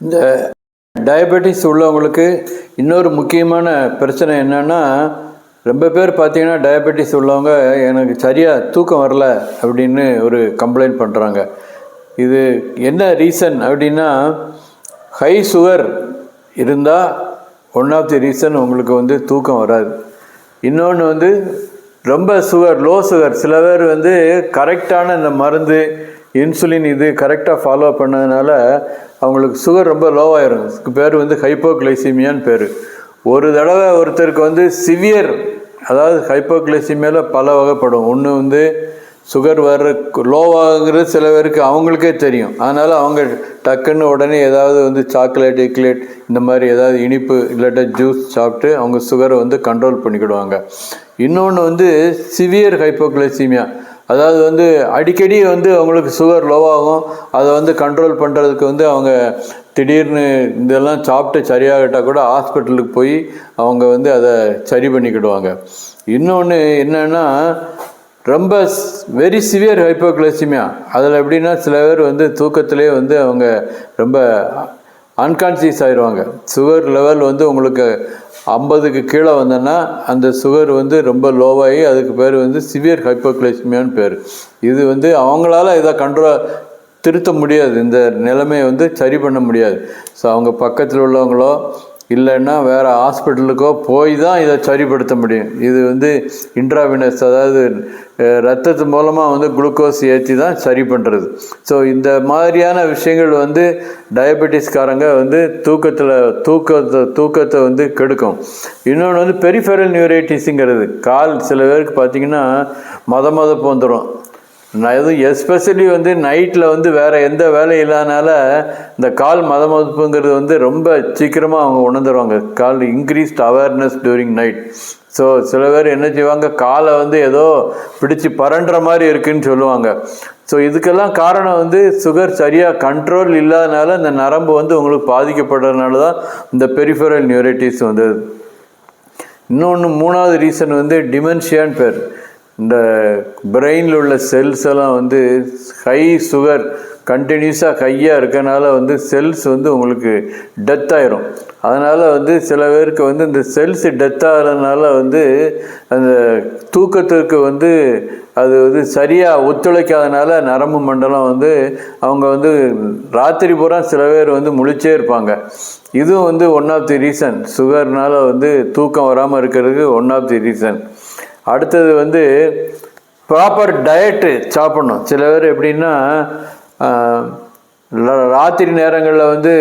இந்த டயபெட்டிஸ் உள்ளவங்களுக்கு இன்னொரு முக்கியமான பிரச்சனை என்னென்னா ரொம்ப பேர் பார்த்தீங்கன்னா டயபெட்டிஸ் உள்ளவங்க எனக்கு சரியாக தூக்கம் வரல அப்படின்னு ஒரு கம்ப்ளைண்ட் பண்ணுறாங்க இது என்ன ரீசன் அப்படின்னா ஹை சுகர் இருந்தால் ஒன் ஆஃப் தி ரீசன் உங்களுக்கு வந்து தூக்கம் வராது. இன்னொன்று வந்து ரொம்ப சுகர் லோ சுகர் சில பேர் வந்து கரெக்டான இந்த மருந்து இன்சுலின் இது கரெக்டாக ஃபாலோ பண்ணதுனால அவங்களுக்கு சுகர் ரொம்ப லோவாயிரும் பேர் வந்து ஹைப்போகிளைசிமியான்னு பேர். ஒரு தடவை ஒருத்தருக்கு வந்து சிவியர் அதாவது ஹைப்போக்ளைசிமியாவில் பல வகைப்படும். ஒன்று வந்து சுகர் வர்ற லோவாகிறது சில பேருக்கு அவங்களுக்கே தெரியும். அதனால் அவங்க டக்குன்னு உடனே ஏதாவது வந்து சாக்லேட் எக்லேட் இந்த மாதிரி ஏதாவது இனிப்பு இல்லாட்டா ஜூஸ் சாப்பிட்டு அவங்க சுகரை வந்து கண்ட்ரோல் பண்ணிக்கிடுவாங்க. இன்னொன்று வந்து சிவியர் ஹைப்போகிளைசிமியா அதாவது வந்து அடிக்கடி வந்து அவங்களுக்கு சுகர் லோவாகும் அதை வந்து கண்ட்ரோல் பண்ணுறதுக்கு வந்து அவங்க திடீர்னு இதெல்லாம் சாப்பிட்டு சரியாகிட்டால் கூட ஹாஸ்பிட்டலுக்கு போய் அவங்க வந்து அதை சரி பண்ணிக்கிடுவாங்க. இன்னொன்று என்னென்னா ரொம்ப வெரி சிவியர் ஹைப்போக்ளசிமியா அதில் எப்படின்னா சில பேர் வந்து தூக்கத்திலே வந்து அவங்க ரொம்ப அன்கான்சியஸ் ஆயிடுவாங்க. சுகர் லெவல் வந்து உங்களுக்கு ஐம்பதுக்கு கீழே வந்தோன்னா அந்த சுகர் வந்து ரொம்ப லோவாகி அதுக்கு பேர் வந்து சிவியர் ஹைப்போக்ளைசிமியான்னு பேர். இது வந்து அவங்களால இதை கண்ட்ரோல் திருத்த முடியாது. இந்த நிலைமையை வந்து சரி பண்ண முடியாது. ஸோ அவங்க பக்கத்தில் உள்ளவங்களோ இல்லைன்னா வேறு ஹாஸ்பிட்டலுக்கோ போய் தான் இதை சரிப்படுத்த முடியும். இது வந்து இன்ட்ராவினஸ் அதாவது ரத்தத்து மூலமாக வந்து குளுக்கோஸ் ஏற்றி தான் சரி பண்ணுறது ஸோ இந்த மாதிரியான விஷயங்கள் வந்து டயபெட்டிஸ்காரங்க வந்து தூக்கத்தில் தூக்கத்தை தூக்கத்தை வந்து கெடுக்கும். இன்னொன்று வந்து பெரிஃபெரல் நியூரைட்டிஸுங்கிறது கால் சில பேருக்கு பார்த்தீங்கன்னா மத மதப்பு வந்துடும் நான் எதுவும் எஸ்பெஷலி வந்து நைட்டில் வந்து வேறு எந்த வேலையும் இல்லாதனால இந்த கால் மத மதிப்புங்கிறது வந்து ரொம்ப சீக்கிரமாக அவங்க உணர்ந்துருவாங்க. Call increased awareness during night so சில பேர் என்ன செய்வாங்க? காலை வந்து ஏதோ பிடிச்சி பரண்டுற மாதிரி இருக்குன்னு சொல்லுவாங்க. ஸோ இதுக்கெல்லாம் காரணம் வந்து சுகர் சரியாக கண்ட்ரோல் இல்லாதனால இந்த நரம்பு வந்து உங்களுக்கு பாதிக்கப்படுறதுனால தான் இந்த பெரிஃபரல் நியூரைட்டிஸ் வந்தது. இன்னொன்று மூணாவது ரீசன் வந்து டிமென்ஷியான்னு பேர். இந்த பிரெயினில் உள்ள செல்ஸ் எல்லாம் வந்து ஹை சுகர் கண்டினியூஸாக ஹையாக இருக்கனால வந்து செல்ஸ் வந்து உங்களுக்கு டெத் ஆயிரும். அதனால் வந்து சில பேருக்கு வந்து இந்த செல்ஸ் டெத் ஆகிறதுனால வந்து அந்த தூக்கத்திற்கு வந்து அது வந்து சரியாக ஒத்துழைக்காதனால நரம்பு மண்டலம் வந்து அவங்க வந்து ராத்திரி பூரா சில பேர் வந்து முழிச்சே இருப்பாங்க. இதுவும் வந்து ஒன் ஆஃப் தி ரீசன் சுகர்னால் வந்து தூக்கம் வராமல் இருக்கிறதுக்கு ஒன் ஆஃப் தி ரீசன் அடுத்தது வந்து ப்ராப்பர் டயட்டு சாப்பிடணும். சில பேர் எப்படின்னா ராத்திரி நேரங்களில் வந்து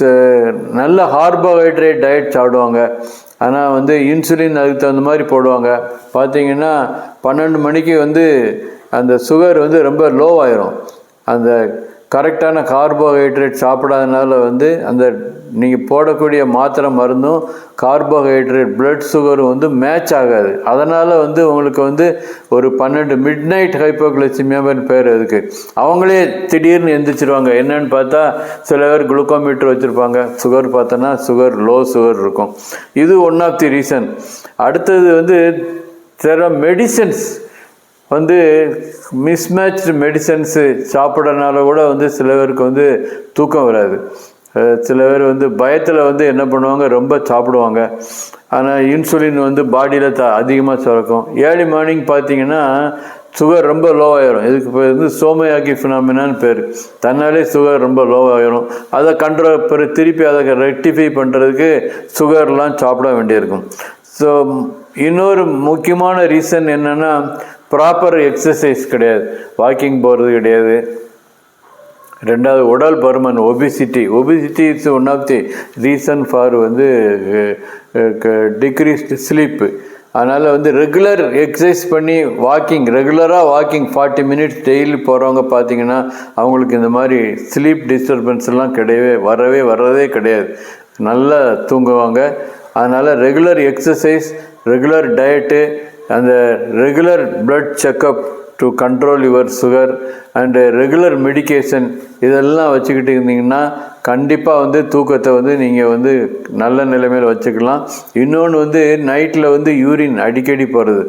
ச- நல்ல கார்போஹைட்ரேட் டயட் சாப்பிடுவாங்க. ஆனால் வந்து இன்சுலின் அதுக்கு தகுந்த மாதிரி போடுவாங்க. பார்த்தீங்கன்னா பன்னெண்டு மணிக்கு வந்து அந்த சுகர் வந்து ரொம்ப லோ ஆயிரும். அந்த கரெக்டான கார்போஹைட்ரேட் சாப்பிடாதனால வந்து அந்த நீங்கள் போடக்கூடிய மாத்திரை மருந்தும் கார்போஹைட்ரேட் பிளட் சுகரும் வந்து மேட்ச் ஆகாது. அதனால் வந்து உங்களுக்கு வந்து ஒரு பன்னெண்டு மிட் நைட் ஹைப்போக்ளைசிமியான்னு பேர் அதுக்கு அவங்களே திடீர்னு எந்திரிச்சிருவாங்க. என்னன்னு பார்த்தா சில பேர் குளுக்கோமீட்டர் வச்சுருப்பாங்க. சுகர் பார்த்தோன்னா சுகர் லோ சுகர் இருக்கும். இது ஒன் ஆஃப் தி ரீசன் அடுத்தது வந்து சில மெடிசன்ஸ் வந்து மிஸ்மேட்ச்டு மெடிசன்ஸு சாப்பிட்றதுனால கூட வந்து சில பேருக்கு வந்து தூக்கம் வராது. சில பேர் வந்து பயத்தில் வந்து என்ன பண்ணுவாங்க? ரொம்ப சாப்பிடுவாங்க. ஆனால் இன்சுலின் வந்து பாடியில் த அதிகமாக சுரக்கும். ஏர்லி மார்னிங் பார்த்தீங்கன்னா சுகர் ரொம்ப லோவாயிரும் இதுக்கு பேர் வந்து சோமயாக்கி ஃபினாமினான்னு பேர். தன்னாலே சுகர் ரொம்ப லோ அதை கண்ட்ரோல் பிற திருப்பி அதை ரெக்டிஃபை பண்ணுறதுக்கு சுகர்லாம் சாப்பிட வேண்டியிருக்கும். ஸோ இன்னொரு முக்கியமான ரீசன் என்னென்னா ப்ராப்பர் எக்ஸசைஸ் கிடையாது. வாக்கிங் போகிறது கிடையாது. ரெண்டாவது உடல் பருமன் obesity obesity it's one of the reason for வந்து டிக்ரீஸ்டு ஸ்லீப்பு அதனால் வந்து ரெகுலர் எக்ஸசைஸ் பண்ணி வாக்கிங் ரெகுலராக வாக்கிங் ஃபார்ட்டி மினிட்ஸ் டெய்லி போகிறவங்க பார்த்தீங்கன்னா அவங்களுக்கு இந்த மாதிரி ஸ்லீப் டிஸ்டர்பன்ஸ்லாம் கிடையவே வரவே வர்றதே கிடையாது. நல்லா தூங்குவாங்க. அதனால் ரெகுலர் எக்ஸசைஸ் ரெகுலர் டயட்டு அந்த regular blood checkup to control your sugar and regular medication இதெல்லாம் வச்சுக்கிட்டு இருந்தீங்கன்னா கண்டிப்பாக வந்து தூக்கத்தை வந்து நீங்கள் வந்து நல்ல நிலைமையில் வச்சுக்கலாம். இன்னொன்று வந்து நைட்டில் வந்து யூரின் அடிக்கடி போகிறது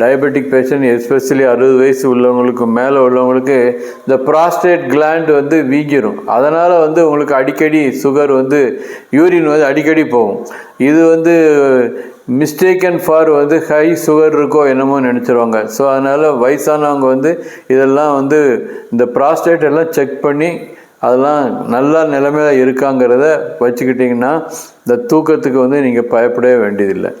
டயபெட்டிக் பேஷண்ட் எஸ்பெஷலி அறுபது வயசு உள்ளவங்களுக்கு மேலே உள்ளவங்களுக்கு இந்த ப்ராஸ்டேட் கிளாண்ட் வந்து வீங்கிரும். அதனால் வந்து உங்களுக்கு அடிக்கடி சுகர் வந்து யூரின் வந்து அடிக்கடி போகும். இது வந்து மிஸ்டேக்கன் ஃபார் வந்து ஹை சுகர் இருக்கோ என்னமோ நினச்சிருவாங்க. ஸோ அதனால் வயசானவங்க வந்து இதெல்லாம் வந்து இந்த ப்ராஸ்டேட் எல்லாம் செக் பண்ணி அதெல்லாம் நல்லா நிலைமையில இருக்காங்கிறத வச்சுக்கிட்டிங்கன்னா இந்த தூக்கத்துக்கு வந்து நீங்கள் பயப்படவே வேண்டியதில்லை.